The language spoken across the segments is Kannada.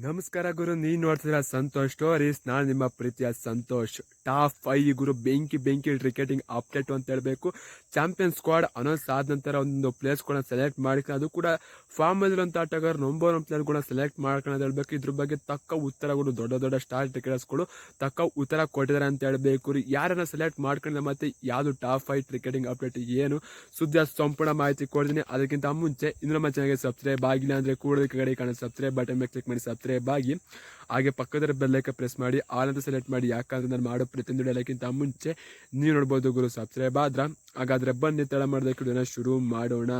ನಮಸ್ಕಾರ ಗುರು ನೀನ್ ನೋಡ್ತಿದ್ರ ಸಂತೋಷ್ ಸ್ಟೋರೀಸ್. ನಾನು ನಿಮ್ಮ ಪ್ರೀತಿಯ ಸಂತೋಷ್. ಟಾಪ್ ಫೈ ಗುರು ಬೆಂಕಿ ಬೆಂಕಿ ಕ್ರಿಕೆಟಿಂಗ್ ಅಪ್ಡೇಟ್ ಅಂತ ಹೇಳಬೇಕು. ಚಾಂಪಿಯನ್ ಸ್ಕ್ವಾಡ್ ಅನೌನ್ಸ್ ಆದ ನಂತರ ಒಂದು ಕೂಡ ಸೆಲೆಕ್ಟ್ ಮಾಡ್ಕೊಂಡು ಅದು ಕೂಡ ಫಾರ್ಮ್ ಅಲ್ಲಿರುವಂಥ ಆಟಗಾರ ನಂಬರ್ ಒನ್ ಪ್ಲೇಯರ್ ಕೂಡ ಸೆಲೆಕ್ಟ್ ಮಾಡ್ಕೊಂಡು ಹೇಳಬೇಕು. ಇದ್ರ ಬಗ್ಗೆ ತಕ್ಕ ಉತ್ತರಗಳು ದೊಡ್ಡ ದೊಡ್ಡ ಸ್ಟಾರ್ ಕ್ರಿಕೆಟರ್ಸ್ಗಳು ತಕ್ಕ ಉತ್ತರ ಕೊಟ್ಟಿದ್ದಾರೆ ಅಂತ ಹೇಳಬೇಕು ರೀ. ಯಾರನ್ನ ಸೆಲೆಕ್ಟ್ ಮಾಡ್ಕೊಂಡ್ರೆ ಮತ್ತೆ ಯಾವುದು ಟಾಪ್ ಫೈವ್ ಕ್ರಿಕೆಟಿಂಗ್ ಅಪ್ಡೇಟ್ ಏನು? ಸುದ್ದಿಯ ಸಂಪೂರ್ಣ ಮಾಹಿತಿ ಕೊಡ್ತೀನಿ. ಅದಕ್ಕಿಂತ ಮುಂಚೆ ಇನ್ನು ಚಾನಲ್ಗೆ ಸಬ್ಸ್ಕ್ರೈಬ್ ಆಗಿಲ್ಲ ಅಂದರೆ ಕೂಡ ಕಡೆ ಕಾಣೋ ಸಬ್ಸ್ಕ್ರೈಬ್ ಬಟನ್ ಮೇಲೆ ಕ್ಲಿಕ್ ಮಾಡಿ. ಸಬ್ಸ್ಕ್ರೈಬ್ ಆಗಿ. ಹಾಗೆ ಪಕ್ಕದ ಬೆಲ್ಲೈಕ ಪ್ರೆಸ್ ಮಾಡಿ ಆಲ್ ಅಂತ ಸೆಲೆಕ್ಟ್ ಮಾಡಿ, ಯಾಕಂದ್ರೆ ನಾನು ಮಾಡೋ ಪ್ರತಿಯೊಂದು ಹೇಳೋಕ್ಕಿಂತ ಮುಂಚೆ ನೀವು ನೋಡ್ಬೋದು ಗುರು. ಸಬ್ಸ್ಕ್ರೈಬ್ ಆದ್ರೆ, ಹಾಗಾದ್ರೆ ಬನ್ನಿ, ತಡ ಮಾಡೋದಕ್ಕೆ ಶುರು ಮಾಡೋಣ.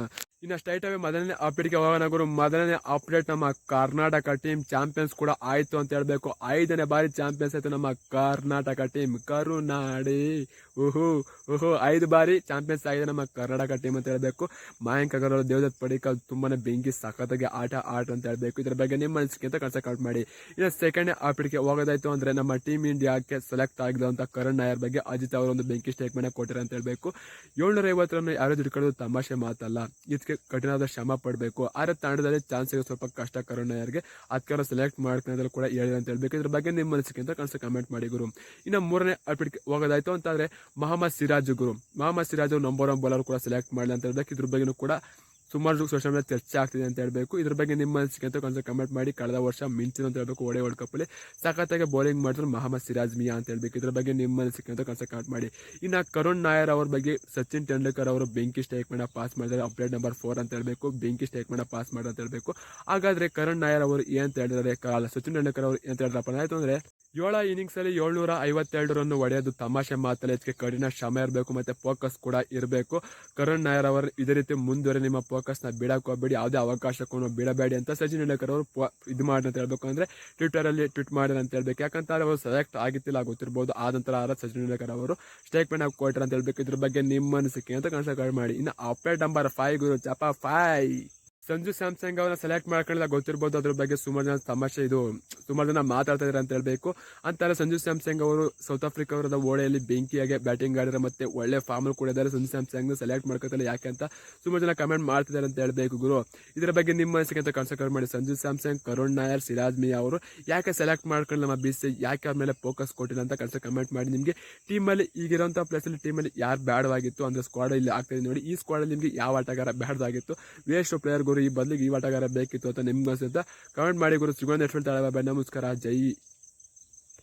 ಇನ್ನು ಸ್ಟ್ರೈಟ್ ಅವೇ ಮೊದಲನೇ ಅಪ್ಡೇಟ್ಗೆ ಹೋಗೋಣ ಮೊದಲನೇ ಅಪ್ಡೇಟ್ ನಮ್ಮ ಕರ್ನಾಟಕ ಟೀಮ್ ಚಾಂಪಿಯನ್ಸ್ ಕೂಡ ಆಯ್ತು ಅಂತ ಹೇಳಬೇಕು. ಐದನೇ ಬಾರಿ ಚಾಂಪಿಯನ್ಸ್ ಆಯ್ತು ನಮ್ಮ ಕರ್ನಾಟಕ ಟೀಮ್ ಕರುನಾಡಿ. ಓಹೋ ಓಹೋ ಐದು ಬಾರಿ ಚಾಂಪಿಯನ್ಸ್ ಆಗಿದೆ ನಮ್ಮ ಕರ್ನಾಟಕ ಟೀಮ್ ಅಂತ ಹೇಳಬೇಕು. ಮಯಾಂಕ್ ಅಗರ್ವಾಲ್ ದೇವದತ್ ಪಡಿಕಲ್ ತುಂಬಾನೇ ಬೆಂಕಿ ಸಖತ್ತಾಗಿ ಆಟ ಆಟ ಅಂತ ಹೇಳಬೇಕು. ಇದರ ಬಗ್ಗೆ ನಿಮ್ಮ ಅನಿಸಿಕೆ ಅಂತ ಕನ್ಸ ಕೌಂಟ್ ಮಾಡಿ. ಇನ್ನು ಸೆಕೆಂಡ್ ಅಪ್ಡೇಟ್ಗೆ ಹೋಗೋದಾಯ್ತು ಅಂದ್ರೆ ನಮ್ಮ ಟೀಮ್ ಇಂಡಿಯಾಕ್ಕೆ ಸೆಲೆಕ್ಟ್ ಆಗಿರುವಂತ ಕರಣ್ ನಾಯರ್ ಬಗ್ಗೆ ಅಜಿತ್ ಅವರು ಒಂದು ಬೆಂಕಿ ಸ್ಟೇಟ್ಮೆಂಟ್ ಕೊಟ್ಟಿರ ಅಂತ ಹೇಳ್ಬೇಕು. ಏಳ್ನೂರ ಐವತ್ತರನ್ನು ಯಾರು ದುಡ್ಕೊಳ್ಳೋದು ತಮಾಷೆ ಮಾತಲ್ಲ. ಇದಕ್ಕೆ ಕಠಿಣವಾದ ಶ್ರಮ ಪಡಬೇಕು. ಆದರೆ ತಂಡದಲ್ಲಿ ಚಾನ್ಸ್ ಸಿಗೋದು ಸ್ವಲ್ಪ ಕಷ್ಟ ಯಾರಿಗೆ ಅದಕ್ಕೆ ಸೆಲೆಕ್ಟ್ ಮಾಡ್ಕೊಳ್ಳೋದ್ರಲ್ಲಿ ಕೂಡ ಹೇಳಿದೆ ಅಂತ ಹೇಳ್ಬೇಕು. ಇದ್ರ ಬಗ್ಗೆ ನಿಮ್ಮ ಅನಿಸಿಕೆ ಅಂತ ಕನಸು ಕಮೆಂಟ್ ಮಾಡಿ ಗುರು. ಇನ್ನು ಮೂರನೇ ಅಪ್ಡೇಟ್ಗೆ ಹೋಗೋದಾಯ್ತು ಅಂತಂದರೆ ಮೊಹಮ್ಮದ್ ಸಿರಾಜ್ ಗುರು. Mohammed Siraj number one bowler ಕೂಡ ಸೆಲೆಕ್ಟ್ ಮಾಡಲಿ ಅಂತ ಹೇಳ್ಬೇಕು. ಇದ್ರ ಬಗ್ಗೆನೂ ಕೂಡ ಸುಮಾರು ಸೋಷಲ್ ಮೀಡಿಯಾ ಚರ್ಚೆ ಆಗ್ತಿದೆ ಅಂತ ಹೇಳಬೇಕು. ಇದ್ರ ಬಗ್ಗೆ ನಿಮ್ಮ ಅನಿಸಿಕೆ ಅಂತ ಕಮೆಂಟ್ ಮಾಡಿ. ಕಳೆದ ವರ್ಷ ಮಿಂಚಿನ ಅಂತ ಹೇಳಬೇಕು ಓಡೆ ವರ್ಲ್ಡ್ ಕಪ್ಪಲ್ಲಿ ಸಖತ್ತಾಗಿ ಬೌಲಿಂಗ್ ಮಾಡಿದ್ರು ಮಹಮ್ಮದ್ ಸಿರಾಜ್ ಮಿಯಾ ಅಂತ ಹೇಳಬೇಕು. ಇದ್ರ ಬಗ್ಗೆ ನಿಮ್ಮ ಅನಿಸಿಕೆ ಅಂತ ಕನ್ಸ ಕಮೆಂಟ್ ಮಾಡಿ. ಇನ್ನು ಕರುಣ್ ನಾಯರ್ ಅವ್ರ ಬಗ್ಗೆ ಸಚಿನ್ ತೆಂಡೂಲ್ಕರ್ ಅವರು ಬೆಂಕಿ ಸ್ಟೇಟ್ಮೆಂಟ್ ಪಾಸ್ ಮಾಡಿದ್ರೆ ಅಪ್ಡೇಟ್ ನಂಬರ್ ಫೋರ್ ಅಂತ ಹೇಳಬೇಕು. ಬೆಂಕಿ ಸ್ಟೇಟ್ಮೆಂಟ್ ಪಾಸ್ ಮಾಡಿದ್ರು ಅಂತ ಹೇಳಬೇಕು. ಹಾಗಾದರೆ ಕರುಣ್ ನಾಯರ್ ಅವರು ಏನಂತ ಕಾಲ ಸಚಿನ್ ತೆಂಡೂಲ್ಕರ್ ಅವರು ಅಂತ ಹೇಳಿದ್ರಪ್ಪ? ಆಯಿತು ಅಂದ್ರೆ ಏಳ ಇನ್ನಿಂಗ್ಸ್ ಅಲ್ಲಿ ಏಳ್ನೂರ ಐವತ್ತೆರಡು ರನ್ ಹೊಡೆಯೋದು ತಮಾಷೆ ಮಾತಲ್ಲ ಇದಕ್ಕೆ ಕಠಿಣ ಶ್ರಮ ಇರಬೇಕು ಮತ್ತೆ ಫೋಕಸ್ ಕೂಡ ಇರಬೇಕು. ಕರುಣ್ ನಾಯರ್ ಅವರು ಇದೇ ರೀತಿ ಮುಂದುವರೆ ನಿಮ್ಮ ಫೋಕಸ್ನ ಬಿಡಕ್ಕೆ ಹೋಗ್ಬೇಡಿ. ಯಾವುದೇ ಅವಕಾಶಕ್ಕೂ ಬಿಡಬೇಡಿ ಅಂತ ಸಚಿನ್ ತೆಂಡೂಲ್ಕರ್ ಅವರು ಇದು ಮಾಡಿ ಅಂತ ಹೇಳ್ಬೇಕು ಅಂದ್ರೆ ಟ್ವಿಟರ್ ಅಲ್ಲಿ ಟ್ವೀಟ್ ಮಾಡಿ ಅಂತ ಹೇಳ್ಬೇಕು. ಯಾಕಂತ ಅವರು ಸೆಲೆಕ್ಟ್ ಆಗಿತ್ತಿಲ್ಲ ಗೊತ್ತಿರ್ಬೋದು. ಆ ನಂತರ ಆರ ಸಚಿನ್ ತೆಂಡೂಲ್ಕರ್ ಅವರು ಸ್ಟೇಟ್ಮೆಂಟ್ ಆಗಿ ಕೊಟ್ಟರು ಅಂತ ಹೇಳ್ಬೇಕು. ಇದ್ರ ಬಗ್ಗೆ ನಿಮ್ಮ ಅನಿಸಿಕೆ ಅಂತ ಕನ್ಸಲ್ಟ್ ಮಾಡಿ ಇನ್ನು ಅಪ್ಡೇಟ್ ನಂಬರ್ ಫೈವ್ ಗುರು. ಚಪ ಫೈ ಸಂಜು ಸ್ಯಾಮ್ಸಂಗ್ ಅವ್ರನ್ನ ಸೆಲೆಕ್ಟ್ ಮಾಡ್ಕೊಳ್ಳಿಲ್ಲ ಗೊತ್ತಿರ್ಬೋದು. ಅದ್ರ ಬಗ್ಗೆ ಸುಮಾರು ಜನ ತಮಾಷೆ ಇದು, ಸುಮಾರು ಜನ ಮಾತಾಡ್ತಾ ಇದ್ದಾರೆ ಅಂತ ಹೇಳ್ಬೇಕು. ಅಂತಾರೆ ಸಂಜು ಸ್ಯಾಮ್ಸಂಗ್ ಅವರು ಸೌತ್ ಆಫ್ರಿಕಾ ಅವರದ ಓಳೆಯಲ್ಲಿ ಬೆಂಕಿಯಾಗಿ ಬ್ಯಾಟಿಂಗ್ ಆಡಿದ್ರೆ ಮತ್ತೆ ಒಳ್ಳೆ ಫಾರ್ಮ್ ಕೂಡ ಇದ್ದಾರೆ. ಸಂಜು ಸ್ಯಾಮ್ಸಂಗ್ ಸೆಲೆಕ್ಟ್ ಮಾಡ್ಕೊತಾರೆ ಯಾಕೆ ಅಂತ ಸುಮಾರು ಜನ ಕಮೆಂಟ್ ಮಾಡ್ತಿದ್ದಾರೆ ಅಂತ ಹೇಳ್ಬೇಕು ಗುರು. ಇದರ ಬಗ್ಗೆ ನಿಮ್ಮ ಅನಿಸಿಕೆ ಅಂತ ಕನ್ಸಕರ್ ಮಾಡಿ. ಸಂಜು ಸ್ಯಾಮ್ಸಂಗ್, ಕರುಣ್ ನಾಯರ್, ಸಿರಾಜ್ ಮಿಯಾ ಅವರು ಯಾಕೆ ಸೆಲೆಕ್ಟ್ ಮಾಡ್ಕೊಂಡು ನಮ್ಮ ಬಿ ಸಿ ಯಾಕೆ ಅವ್ರ ಮೇಲೆ ಫೋಕಸ್ ಕೊಟ್ಟಿಲ್ಲ ಅಂತ ಕನ್ಸ ಕಮೆಂಟ್ ಮಾಡಿ. ನಿಮಗೆ ಟೀಮಲ್ಲಿ ಈಗಿರೋಂಥ ಪ್ಲೇಸಲ್ಲಿ ಟೀಮಲ್ಲಿ ಯಾರು ಬ್ಯಾಡವಾಗಿತ್ತು? ಅಂದ್ರೆ ಸ್ಕ್ವಾಡ್ ಇಲ್ಲಿ ಆಗ್ತಿದೆ ನೋಡಿ. ಈ ಸ್ಕ್ವಾಡಲ್ಲಿ ನಿಮಗೆ ಯಾವ ಆಟಗಾರ ಬ್ಯಾಡ್ದಾಗಿತ್ತು? ವೇಸ್ಟ್ ಪ್ಲೇಯರ್ ಗುರು, ಈ ಬದಲಿಗೆ ಈ ಆಟಗಾರ ಬೇಕಿತ್ತು ಅಂತ ನಿಮ್ಗೆ ಅನ್ಸುತ್ತೆ ಕಮೆಂಟ್ ಮಾಡಿ ಗುರು. ಸಿಗೋಣ ನೆಟ್ಫಿಲ್ ನಮಸ್ಕಾರ. ಜೈ.